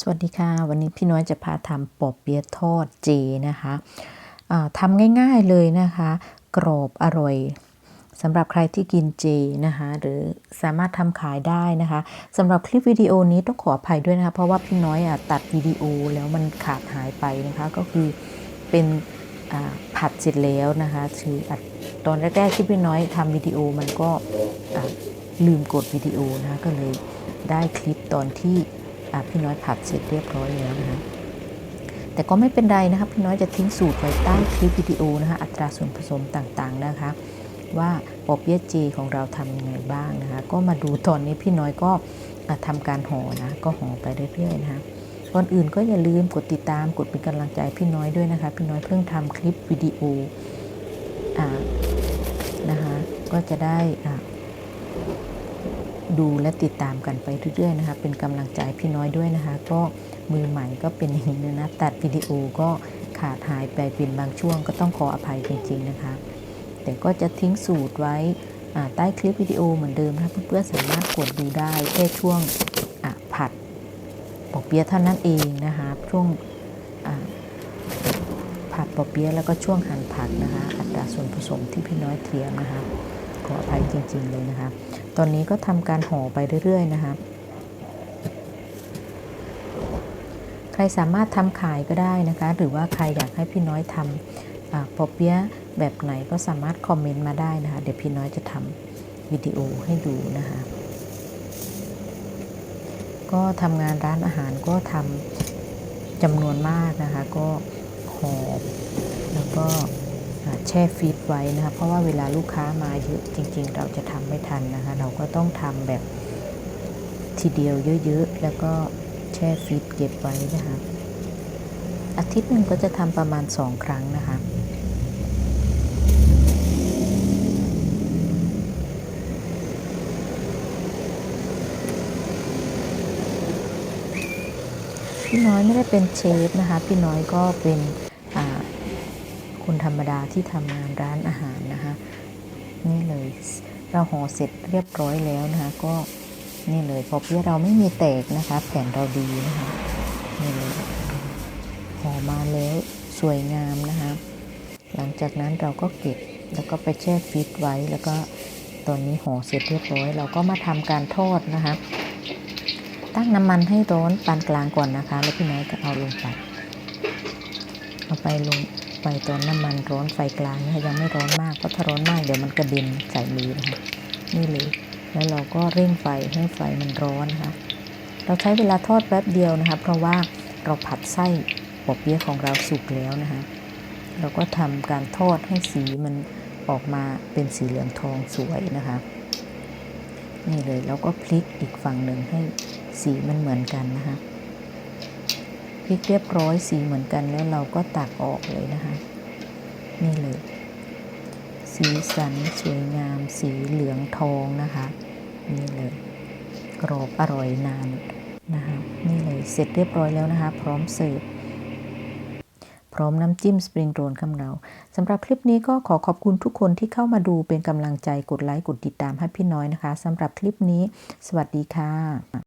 สวัสดีค่ะ วันนี้พี่น้อยจะพาทำปอบเปี๊ยะทอดเจนะคะอ่าทำง่ายๆเลยนะคะ กรอบอร่อยสำหรับใครที่กินเจนะคะ หรือสามารถทำขายได้นะคะสำหรับคลิปวิดีโอนี้ต้องขออภัยด้วยนะคะ เพราะว่าพี่น้อยอะตัดวิดีโอแล้วมันขาดหายไปนะคะ ก็คือเป็นผัดเสร็จแล้วนะคะคืออัดตอนแรกๆที่พี่น้อยทำวิดีโอมันก็ลืมกดวิดีโอนะคะก็เลยได้คลิปตอนที่ อะพี่น้อยผัดเสร็จเรียบร้อยแล้วนะคะแต่ก็ไม่เป็นไรนะคะพี่น้อยจะทิ้งสูตรไว้ใต้คลิปวิดีโอนะคะอัตราส่วนผสมต่างๆนะคะ ว่าปอเปี๊ยะเจของเราทำยังไงบ้างนะคะ ก็มาดูตอนนี้พี่น้อยก็อะทำการห่อนะก็ห่อไปเรื่อยๆนะคะก่อนอื่นก็อย่าลืมกดติดตามกดเป็นกำลังใจพี่น้อยด้วยนะคะ พี่น้อยเพิ่งทำคลิปวิดีโออ่านะคะก็จะได้อ่า ดูและติดตามกันไปเรื่อยๆนะคะ เป็นกำลังใจพี่น้อยด้วยนะคะ ก็มือใหม่ก็เป็นอย่างนี้นะ ตัดวิดีโอก็ขาดหายไปเป็นบางช่วงก็ต้องขออภัยจริงๆนะคะ แต่ก็จะทิ้งสูตรไว้ใต้คลิปวิดีโอเหมือนเดิมนะคะเพื่อนๆสามารถกดดูได้แค่ช่วงผัดปอเปี๊ยะเท่านั้นเองนะคะช่วงผัดปอเปี๊ยะแล้วก็ช่วงหั่นผักนะคะ อัตราส่วนผสมที่พี่น้อยเทียมนะคะ ขออภัยจริง ๆ เลยนะคะ ตอนนี้ก็ทำการห่อไปเรื่อย ๆ นะคะ ใครสามารถทำขายก็ได้นะคะ หรือว่าใครอยากให้พี่น้อยทำอปอเปี๊ยะแบบไหนก็สามารถคอมเมนต์มาได้นะคะ เดี๋ยวพี่น้อยจะทำวิดีโอให้ดูนะคะ ก็ทำงานร้านอาหารก็ทำจำนวนมากนะคะ ก็ห่อแล้วก็ แช่ฟรีซไว้นะคะเพราะว่าเวลาลูกค้ามาเยอะจริง ๆ เราจะทำไม่ทันนะคะ เราก็ต้องทำแบบทีเดียวเยอะๆ แล้วก็แช่ฟรีซเก็บไว้นะคะอาทิตย์หนึ่งก็จะทำประมาณ2ครั้งนะคะพี่น้อยไม่ได้เป็นเชฟนะคะ พี่น้อยก็เป็น คนธรรมดาที่ทำงานร้านอาหารนะคะ นี่เลยเราห่อเสร็จเรียบร้อยแล้วนะคะ ก็นี่เลยพอเปี๊ยะเราไม่มีแตกนะคะ แผ่นเราดีนะคะนี่เลยห่อมาแล้วสวยงามนะคะ หลังจากนั้นเราก็เก็บแล้วก็ไปแช่ฟรีซไว้แล้วก็ตอนนี้ห่อเสร็จเรียบร้อย เราก็มาทำการทอดนะคะ ตั้งน้ำมันให้ร้อนปานกลางก่อนนะคะ แล้วพี่น้อยก็เอาลงไปเอาไปลง ไปตอนน้ำมันร้อนไฟกลางนะคะยังไม่ร้อนมากเพราะถ้าร้อนมากเดี๋ยวมันกระเด็นใส่มือนะคะนี่เลยแล้วเราก็เร่งไฟให้ไฟมันร้อนนะคะเราใช้เวลาทอดแป๊บเดียวนะคะ เพราะว่าเราผัดไส้ปอเปี๊ยะของเราสุกแล้วนะคะ เราก็ทำการทอดให้สีมันออกมาเป็นสีเหลืองทองสวยนะคะ นี่เลยแล้วก็พลิกอีกฝั่งหนึ่งให้สีมันเหมือนกันนะคะ พริกเรียบร้อยสีเหมือนกันแล้วเราก็ตักออกเลยนะคะ นี่เลย สีสันสวยงามสีเหลืองทองนะคะ นี่เลย กรอบอร่อยนานนะคะนี่เลยเสร็จเรียบร้อยแล้วนะคะ พร้อมเสิร์ฟพร้อมน้ำจิ้มสปริงโรลของเราสำหรับคลิปนี้ก็ขอขอบคุณทุกคนที่เข้ามาดูเป็นกำลังใจกดไลค์กดติดตามให้พี่น้อยนะคะสำหรับคลิปนี้ สวัสดีค่ะ